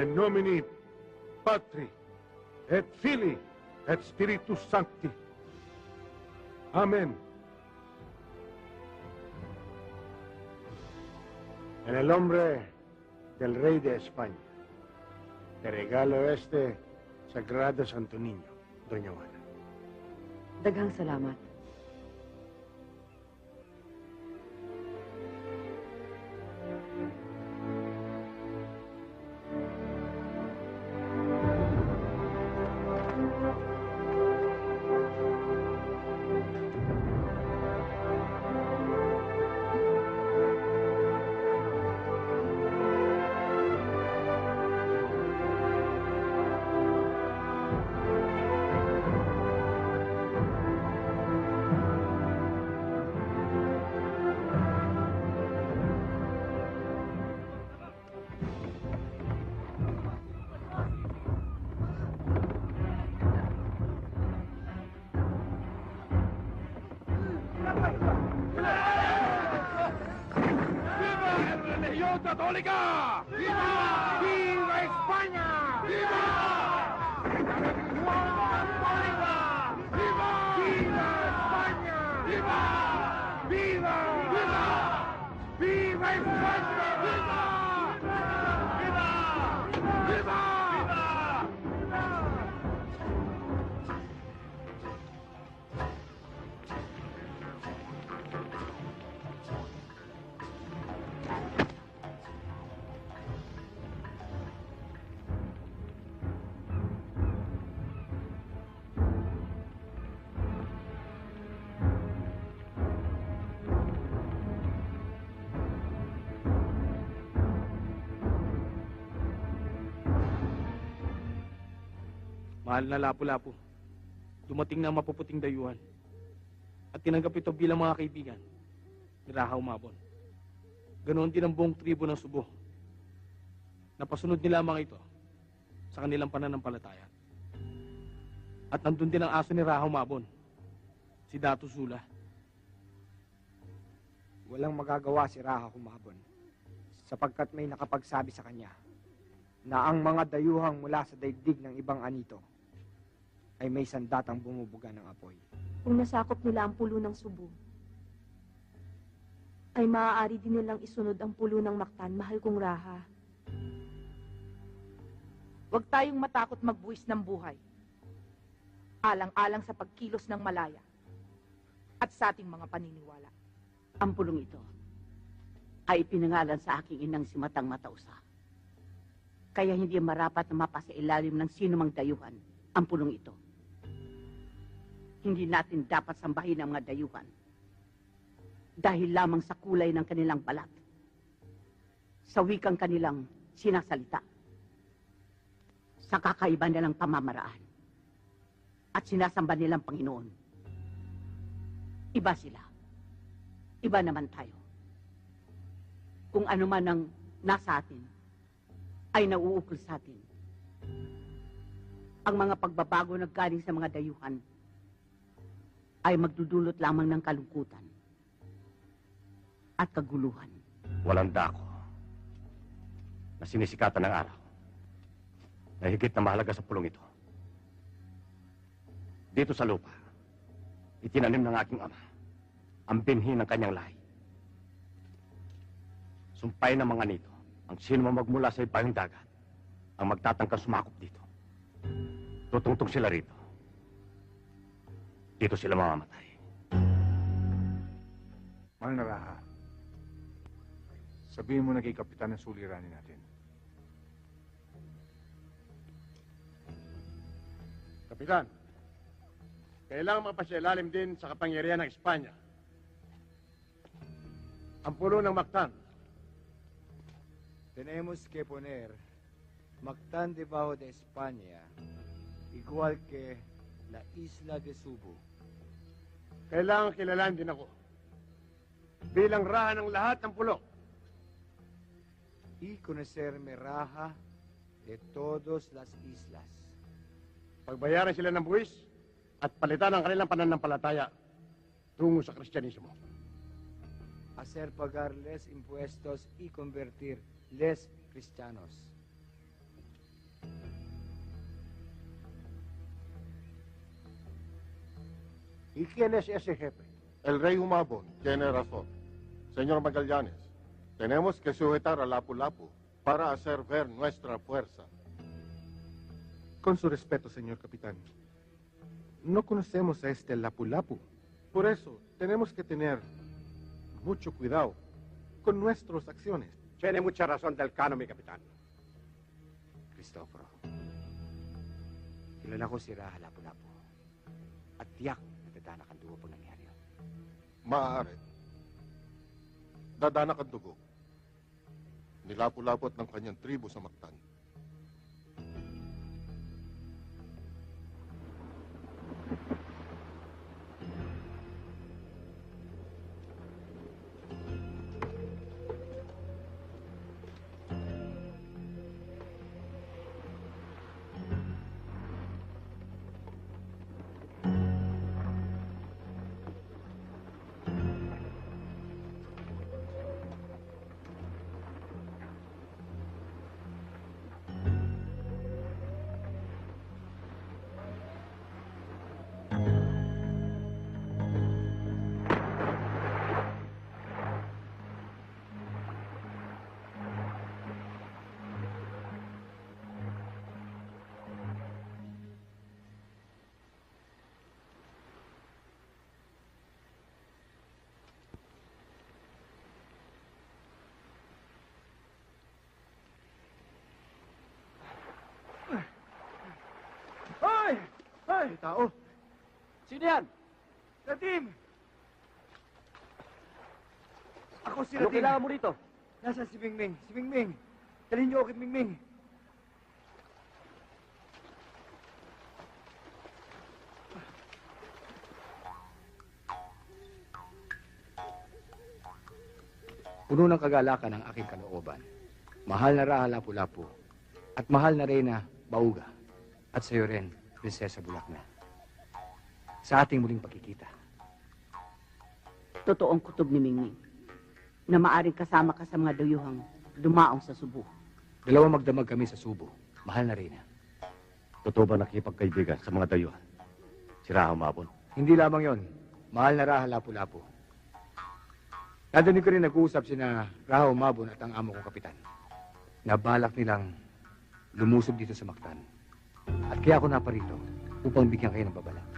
in nomine Patri, et Filii, et Spiritus Sancti. Amen. En el nombre del Rey de España, te regalo este Sagrado Santo Niño, Doña Juana. Daghang salamat. Católica! ¡Viva! ¡Viva España! ¡Viva! ¡Viva! ¡Viva! ¡Viva España! ¡Viva! ¡Viva! ¡Viva! ¡Viva España! ¡Viva! Mahal na lapu-lapu. Dumating na mapuputing dayuhan. At tinanggap ito bilang mga kaibigan. Ni Rahaw Mabon. Ganoon din ang buong tribo ng Subo. Napasunod nila mga ito sa kanilang pananampalataya. At nandun din ang aso ni Rahaw Mabon. Si Dato Sula. Walang magagawa si Raha Humabon sapagkat may nakapagsabi sa kanya na ang mga dayuhang mula sa daigdig ng ibang anito ay may sandatang bumubuga ng apoy. Kung nasakop nila ang pulo ng subo, ay maaari din nilang isunod ang pulo ng Mactan, mahal kong Raha. Huwag tayong matakot magbuwis ng buhay. Alang-alang sa pagkilos ng malaya at sa ating mga paniniwala. Ang pulong ito ay ipinangalan sa aking inang si Matang Matausa. Kaya hindi marapat na mapasa ilalim ng sino mang dayuhan ang pulong ito. Hindi natin dapat sambahin ang mga dayuhan dahil lamang sa kulay ng kanilang balat, sa wikang kanilang sinasalita, sa kakaiba nilang pamamaraan, at sinasamba nilang Panginoon. Iba sila. Iba naman tayo. Kung ano man ang nasa atin, ay nauukol sa atin. Ang mga pagbabago na galing sa mga dayuhan ay magdudulot lamang ng kalungkutan at kaguluhan. Walang dako na sinisikatan ng araw na higit na mahalaga sa pulong ito. Dito sa lupa, itinanim ng aking ama ang binhi ng kanyang lahi. Sumpay ng mga nito ang sino magmula sa ibayong dagat ang magtatangkang sumakop dito. Tutungtong sila rito. Dito sila mamamatay. Mahal na Raha, sabihin mo na kay Kapitan ng suliranin natin. Kapitan, kailangan mapasilalim din sa kapangyarihan ng Espanya. Ang pulo ng Mactan, Tenemos que poner Mactan debajo de España igual que la isla de Subo. Kailangan kilalan din ako. Bilang raha ng lahat ng pulo. y conocerme raja de todas las islas. Pagbayaran sila ng buwis at palitan ang kanilang pananampalataya tungo sa Kristyanismo. Hacer pagar les impuestos y convertir les cristianos. ¿Y quién es ese jefe? El rey Humabon tiene razón. Señor Magallanes, tenemos que sujetar a Lapu-Lapu para hacer ver nuestra fuerza. Con su respeto, señor capitán. No conocemos a este Lapu-Lapu. Por eso, tenemos que tener mucho cuidado con nuestras acciones. Tiene mucha razón del cano, mi capitán. Cristoforo, kilala ko si Raha Lapu-Lapu. At tiyak na tatanak ang dugo pag nangyari yun. Maaari. Dadanak ang dugo. Nilapu-lapot ng kanyang tribo sa Mactan. Hoy! Tao, Sino yan? Radim! Ako si Ano Radim. kailangan mo rito? Nasaan si Mingming? Si Mingming! Dalhin niyo ako kay Mingming. Puno ng kagalakan ang aking kalooban. Mahal na Raha Lapu-Lapu at mahal na Reyna Bauga at sa iyo rin, Prinsesa Bulakna. Sa ating muling pagkikita. Totoong kutob ni Mingming na maaring kasama ka sa mga dayuhang dumaong sa subo. Dalawa magdamag kami sa subo. Mahal na Reyna. Totoo ba nakipagkaibigan sa mga dayuhan? Si Raha Humabon. Hindi lamang yon. Mahal na Raha Lapu-Lapu. Nadinig ko rin nag-uusap sina Raha Umabon at ang amo kong kapitan. Nabalak nilang lumusob dito sa Mactan. At kaya ako naparito upang bigyan kayo ng babala.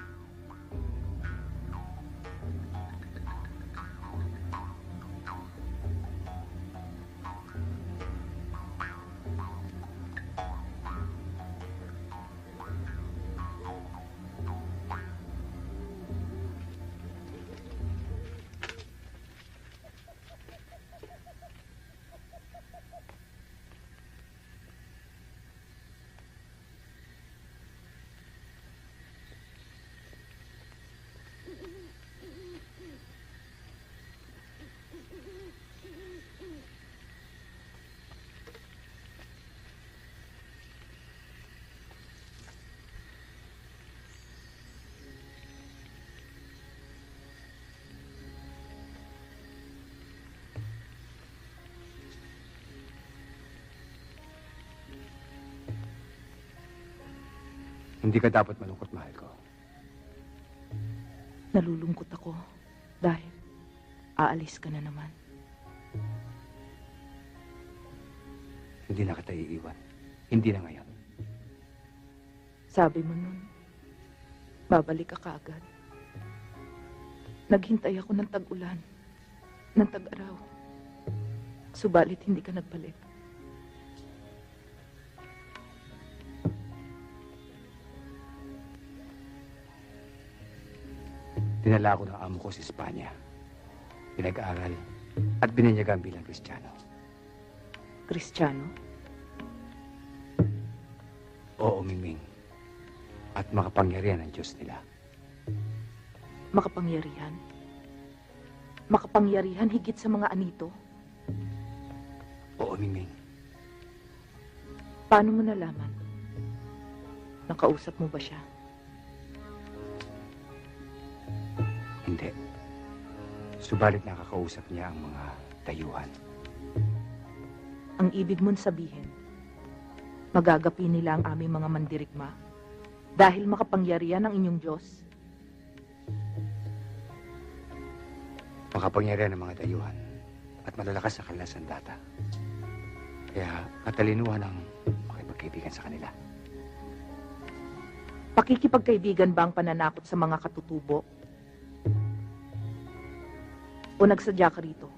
Hindi ka dapat malungkot, mahal ko. Nalulungkot ako dahil aalis ka na naman. Hindi na kita iiwan. Hindi na ngayon. Sabi mo nun, babalik ka kaagad. Naghintay ako ng tag-ulan, ng tag-araw. Subalit hindi ka nagbalik. Dinala ako ng amo ko sa Espanya. Pinag-aaral at binanyagan bilang Kristiyano. Kristiyano, Oo, Mingming. At makapangyarihan ang Diyos nila. makapangyarihan. Makapangyarihan higit sa mga anito. Oo, Mingming. Paano mo nalaman? Nakausap mo ba siya? Subalit nakakausap niya ang mga dayuhan. Ang ibig mong sabihin, magagapi nila ang aming mga mandirigma dahil makapangyarihan ang inyong Diyos? makapangyarihan ng mga dayuhan at malalakas sa kanilang sandata. Kaya katalinuhan ang makipagkaibigan sa kanila. Pakikipagkaibigan ba ang pananakot sa mga katutubo? O nagsadya ka rito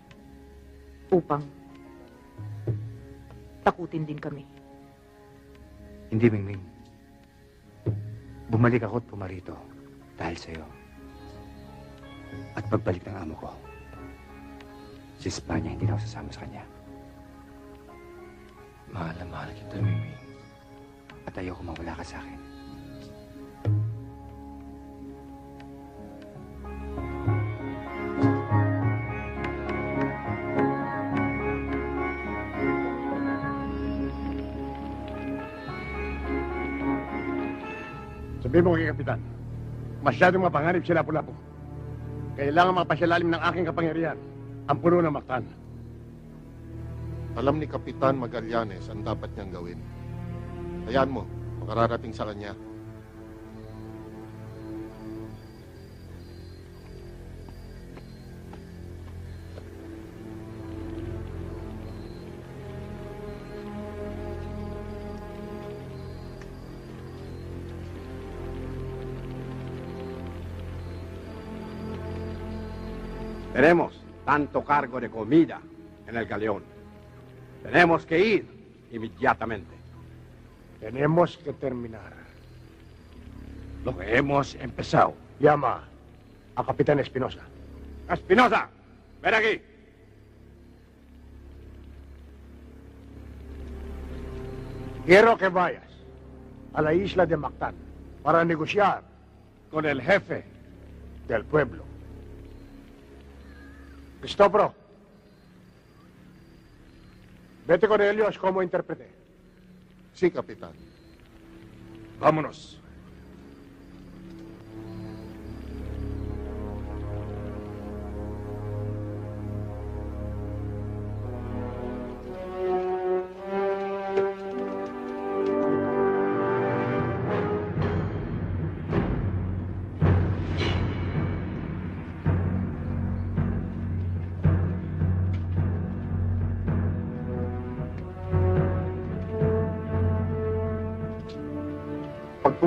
upang takutin din kami? Hindi, Mingming. Bumalik ako at pumarito dahil sa'yo. At pagbalik ng amo ko, si Espanya hindi na ako sasama sa kanya. Mahal na mahal kita, Mingming. At ayoko mawala ka sa akin. Sabihin mo kay Kapitan, masyadong mapanganib sila pula po. Kailangan mapasyalalim ng aking kapangyarihan ang puno ng Mactan. Alam ni Kapitan Magallanes ang dapat niyang gawin. Hayaan mo, makararating sa kanya. Tanto cargo de comida en el galeón. Tenemos que ir inmediatamente. Tenemos que terminar. Lo que hemos empezado. Llama a Capitán Espinosa. Espinosa, ven aquí. Quiero que vayas a la isla de Mactan para negociar con el jefe del pueblo. Cristopro, vete con ellos como intérprete. Sí, Kapitan. Vámonos.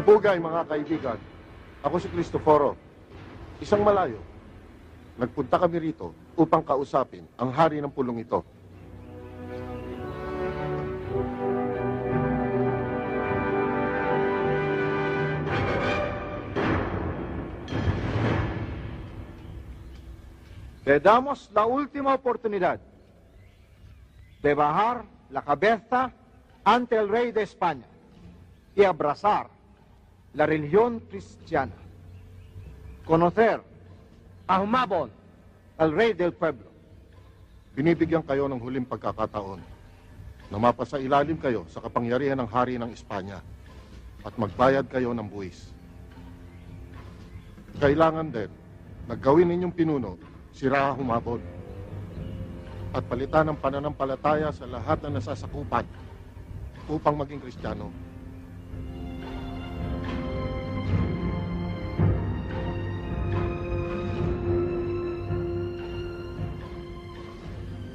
Pagpupugay, mga kaibigan. Ako si Cristoforo. Isang malayo. Nagpunta kami rito upang kausapin ang hari ng pulong ito. Le damos la última oportunidad de bajar la cabeza ante el rey de España y abrazar la religión cristiana. Conocer a Humabon, el rey del pueblo. Binibigyan kayo ng huling pagkakataon na mapasa ilalim kayo sa kapangyarihan ng hari ng Espanya at magbayad kayo ng buwis. Kailangan din na gawin ninyong pinuno si Raha Humabon at palitan ng pananampalataya sa lahat na nasasakupan upang maging Kristiyano.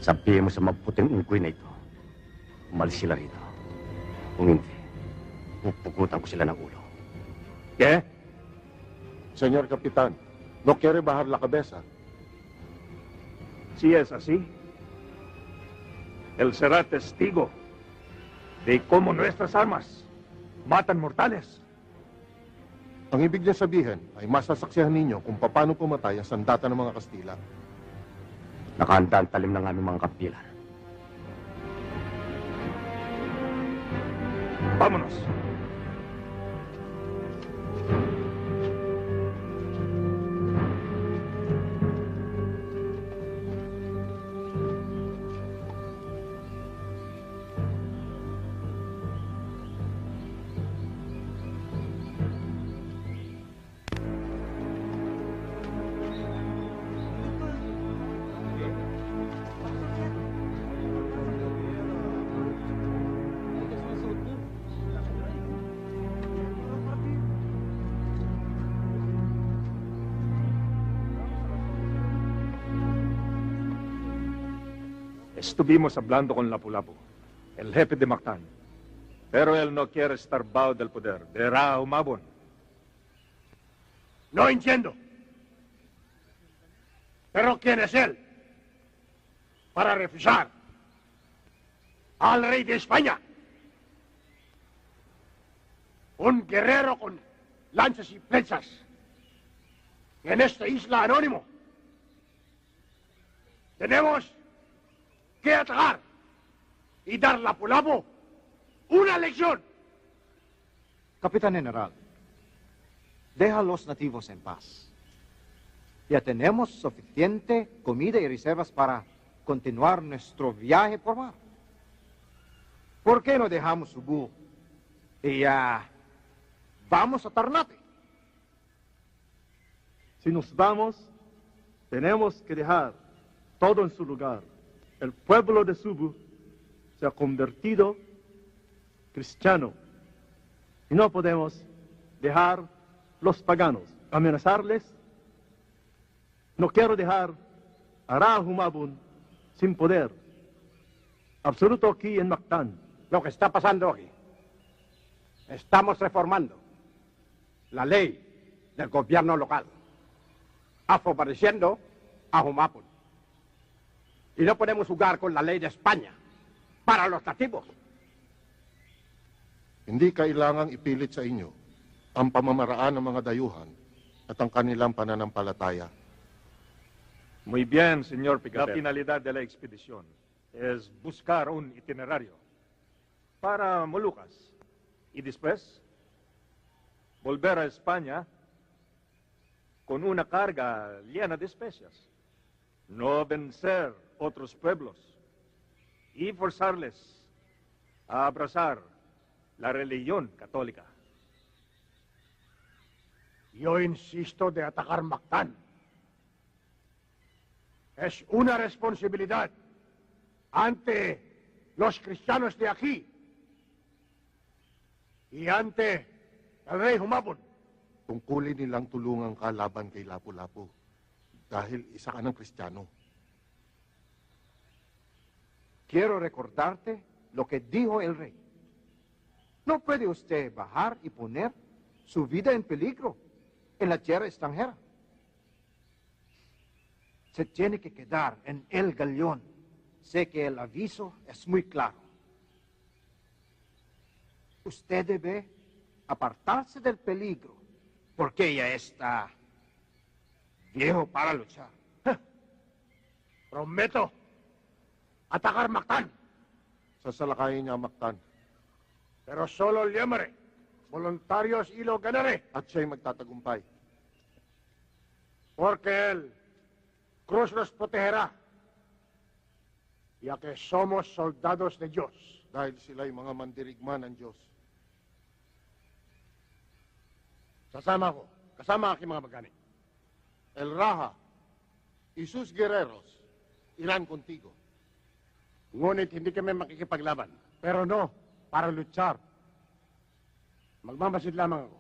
Sabihin mo sa maputing unggoy na ito, umalis sila rito. Kung hindi, pupukutan ko sila ng ulo. ¿Qué? Señor Capitán, ¿no quiere bajar la cabeza? Si es así, él será testigo de cómo nuestras armas matan mortales. Ang ibig niya sabihin ay masasaksihan ninyo kung paano pumatay ang sandata ng mga Kastila. Nakahanda ang talim ng aming mga kapilan. Vámonos. Estuvimos hablando con Lapu-Lapu, el jefe de Mactan. Pero él no quiere estar bajo del poder de Ra Humabon. No entiendo. Pero ¿quién es él? Para refusar al rey de España. Un guerrero con lanzas y flechas en esta isla anónimo. Tenemos que atacar y dar la Pulapo una lección. Capitán General, deja a los nativos en paz. Ya tenemos suficiente comida y reservas para continuar nuestro viaje por mar. ¿Por qué no dejamos Subú y ya vamos a Tarnate? Si nos vamos, tenemos que dejar todo en su lugar. El pueblo de Subu se ha convertido cristiano y no podemos dejar los paganos amenazarles. No quiero dejar a Rahumabun sin poder absoluto aquí en Mactán. Lo que está pasando aquí. Estamos reformando la ley del gobierno local, favoreciendo a Humapun. Y no podemos jugar con la ley de España para los nativos. Hindi kailangang ipilit sa inyo ang pamamaraan ng mga dayuhan at ang kanilang pananampalataya. Muy bien, señor Picaper. La finalidad de la expedición es buscar un itinerario para Molucas y después volver a España con una carga llena de especias. No vencer otros pueblos y forzarles a abrazar la religión católica. Yo insisto de atacar Mactán. Es una responsabilidad ante los cristianos de aquí y ante el rey Humabon. Tungkulin nilang tulungan ka laban kay Lapu-Lapu dahil isa ka ng. Quiero recordarte lo que dijo el rey. No puede usted bajar y poner su vida en peligro en la tierra extranjera. Se tiene que quedar en el galeón. Sé que el aviso es muy claro. Usted debe apartarse del peligro porque ya está viejo para luchar. Prometo atacar Mactán. Sasalakayin niya Mactan Pero solo liemre, voluntarios y lo ganaré. at siya'y magtatagumpay. Porque Él, Cruz nos protegerá, ya que somos soldados de Dios. Dahil sila'y mga mandirigma ng Diyos. Sasama ko, kasama aking mga magani. El Raha y sus guerreros irán contigo. Ngunit hindi kami makikipaglaban. Pero no, para luchar. Magmamasid lamang ako.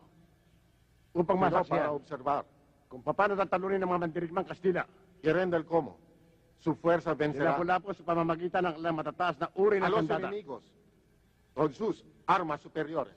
Upang Pero masaksiyan para observar. kung paano tatalunin ng mga mandirigmang Kastila. Quieren del cómo. Su fuerza vencerá Sila po sa pamamagitan ng ilang matataas na uri a ng los sandata. enemigos con sus armas superiores.